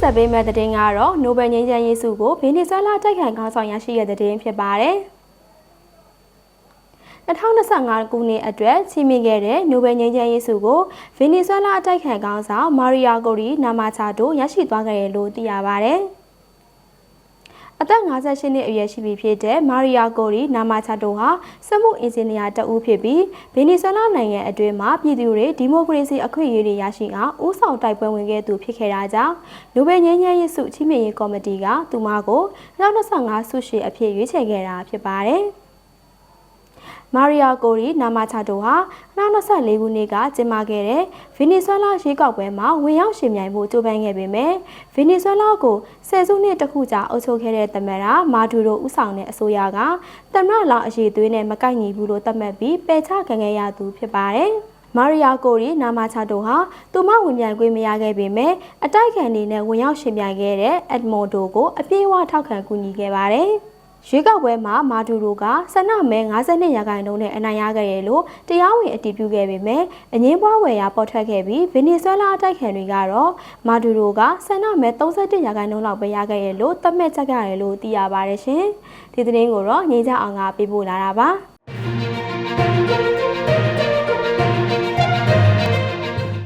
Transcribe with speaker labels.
Speaker 1: ဆက်ပေးမဲ့တဲ့တင်ကတော့နိုဘယ်ငြိမ်းချမ်းရေးဆုကိုဗင်နီဇွဲလားတိုက်ခိုင်ခေါင်းဆောင်ရရှိတဲ့တဲ့တင်ဖြစ်ပါတယ်။2025ခုနှစ်အတွက်ချီးမြှင့်ခဲ့တဲ့နိုဘယ်ငြိမ်းချမ်းရေးဆုကိုဗင်နီဇွဲလားအတိုက်ခံခေါင်းဆောင်မာရီယာကိုရီနာမာချာတို့ရရှိသွားခဲ့တယ်လို့သိရပါတယ်။အ သက်58နှစ်အရွယ်ရှိပြီဖြစ်တဲ့မာရီယာကိုရီနာမာချာတိုဟာစက်မှုအင်ဂျင်နီယာတဦးဖြစ်ပြီးဗင်နီဇွဲလားနိုင်ငံအတွင်းမှာပြည်သူတွေဒီမိုကရေစီအခွင့်အရေးတွေရရှိအောင်ဦးဆောင်တိုက်ပွဲဝင်ခဲ့သူဖြစ်ခဲ့တာကြောင့်နိုဘယ်ငြိမ်းချမ်းရေးဆုချီးမြှင့်ရေးကော်မတီကသူမကို2025ဆုရှင်အဖြစ်ရွေးချယ်ခဲ့တာဖြစ်ပါတယ်။ မာရီယာကိုရီနာမာချာတိုဟာ2024ခုနှစ်ကကျင်းပခဲ့တဲ့ဗီနီဇွဲလားရွေးကောက်ပွဲမှာဝင်ရောက်ရှင်ပြိုင်ဖို့ကြိုးပမ်းခဲ့ပေမဲ့ဗီနီဇွဲလားကိုဆယ်စုနှစ်တခုကြာအုပ်ချုပ်ခဲ့တဲ့သမ္မတမာဒူရိုဦးဆောင်တဲ့အစိုးရကသမ္မတလောင်အရေးသွေးနဲ့မကိုက်ညီဘူးလို့သတ်မှတ်ပြီးပယ်ချခံခဲ့ရသူဖြစ်ပါတယ်။မာရီယာကိုရီနာမာချာတိုဟာသူမဝင်ပြိုင်ခွင့်မရခဲ့ပေမဲ့အတိုက်ခံနေနဲ့ဝင်ရောက်ရှင်ပြိုင်ခဲ့တဲ့အက်ဒမိုဒိုကိုအပြည့်အဝထောက်ခံကူညီခဲ့ပါတယ်။ ရွေးကောက်ပွဲမှာမာဒူရိုကဆန္ဒမဲ52ရာခိုင်နှုန်းနဲ့အနိုင်ရခဲ့တယ်လို့တရားဝင်အတည်ပြုခဲ့ပေမဲ့အငင်းပွားဝယ်ရာပေါ်ထွက်ခဲ့ပြီးဗင်နီဇွဲလားအတိုက်ခံတွေကတော့မာဒူရိုကဆန္ဒမဲ31ရာခိုင်နှုန်းလောက်ပဲရခဲ့ရလို့သတ်မှတ်ချက်ကြရတယ်လို့သိရပါတယ်ရှင်။ဒီသတင်းကိုတော့ငြိမ်းချအောင်ကပေးပို့လာတာပါ။